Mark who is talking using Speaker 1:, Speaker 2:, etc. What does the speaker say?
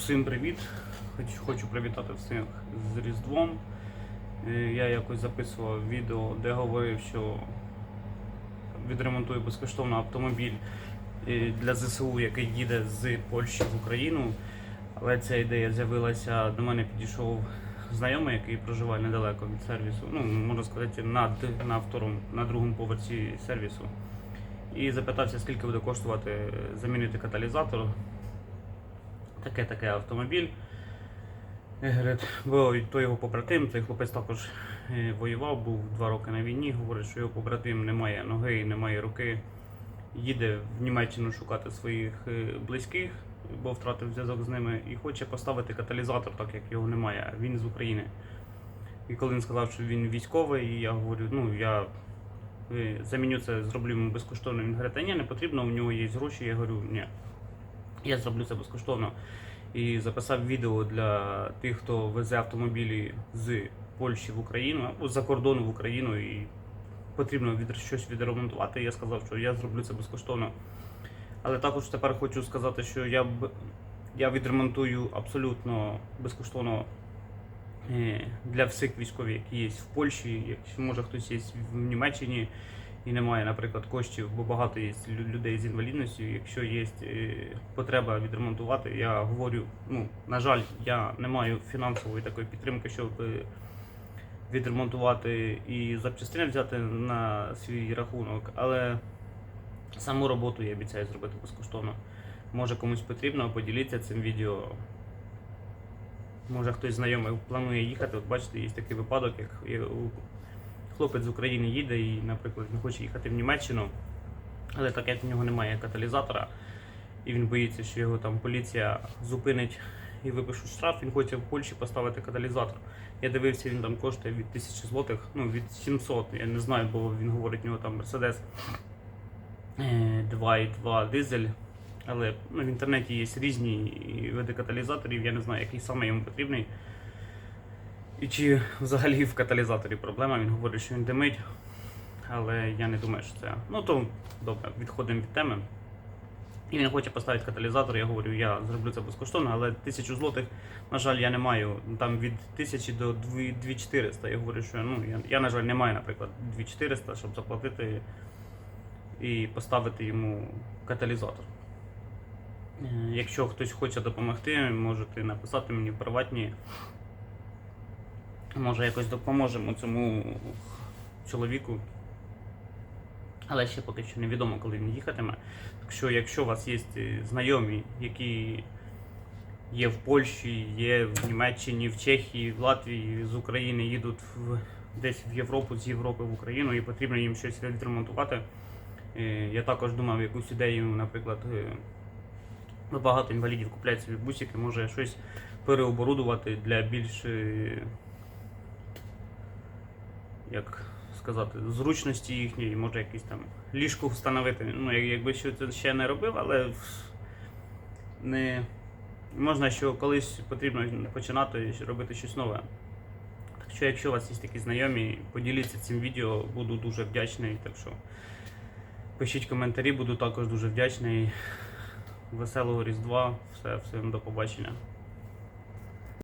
Speaker 1: Усім привіт! Хочу, привітати всіх з Різдвом. Е, Я якось записував відео, де говорив, що відремонтую безкоштовно автомобіль е, для ЗСУ, який їде з Польщі в Україну. Але ця ідея з'явилася, до мене підійшов знайомий, який проживає недалеко від сервісу. Ну, можна сказати, над, на, второму, на другому поверсі сервісу. І запитався, скільки буде коштувати е, замінити каталізатор таке таке автомобіль. І бо то його побратим, цей хлопець також е, воював, був два роки на війні. Говорить, що його побратим не має ноги, не має руки. Їде в Німеччину шукати своїх е, близьких, бо втратив зв'язок з ними, і хоче поставити каталізатор, так як його немає. Він з України. І коли він сказав, що він військовий, я говорю, ну я е, заміню це, зроблю йому безкоштовно. Він говорить, та ні, не потрібно, у нього є гроші. Я говорю, ні. Я зроблю це безкоштовно. І записав відео для тих, хто везе автомобілі з Польщі в Україну з-за кордону в Україну і потрібно від, щось відремонтувати. Я сказав, що я зроблю це безкоштовно. Але також тепер хочу сказати, що я б я відремонтую абсолютно безкоштовно е, для всіх військових, які є в Польщі, якщо може хтось є в Німеччині і немає, наприклад, коштів, бо багато є людей з інвалідністю. Якщо є е, потреба відремонтувати, я говорю, ну на жаль, я не маю фінансової такої підтримки, щоб е, відремонтувати і запчастини взяти на свій рахунок, але саму роботу я обіцяю зробити безкоштовно. Може комусь потрібно, поділіться цим відео. Може хтось знайомий планує їхати. От бачите, є такий випадок, як хлопець з України їде і, наприклад, він хоче їхати в Німеччину, але так як в нього немає каталізатора, і він боїться, що його там поліція зупинить і випише штраф, він хоче в Польщі поставити каталізатор. Я дивився, він там коштує від 1000 злотих, ну від 700, я не знаю, бо він говорить, у нього там Mercedes е, 2.2 дизель. Але ну, в інтернеті є різні види каталізаторів, я не знаю, який саме йому потрібний. І чи взагалі в каталізаторі проблема, він говорить, що він димить. Але я не думаю, що це. Ну то добре, відходимо від теми. І він хоче поставити каталізатор, я говорю, я зроблю це безкоштовно, але тисячу злотих, на жаль, я не маю. Там від 1000 до 2400. Я говорю, що ну, я, я, на жаль, не маю, наприклад, 2400, щоб заплатити і поставити йому каталізатор. Е, Якщо хтось хоче допомогти, можете написати мені в приватні. Може якось допоможемо цьому чоловіку. Але ще поки що невідомо, коли він їхатиме. Так що, якщо у вас є знайомі, які є в Польщі, є в Німеччині, в Чехії, в Латвії, з України їдуть в, десь в Європу, з Європи в Україну і потрібно їм щось відремонтувати. Е, Я також думав якусь ідею, наприклад, е, багато інвалідів купляють собі бусики, може щось переоборудувати для більш, е, як сказати, зручності їхньої, може якийсь там ліжко встановити. Ну, якби що це ще не робив, але не можна, що колись потрібно починати робити щось нове. Так що, якщо у вас є такі знайомі, поділіться цим відео, буду дуже вдячний. Так що пишіть коментарі, буду також дуже вдячний. Веселого Різдва, все, всім до побачення.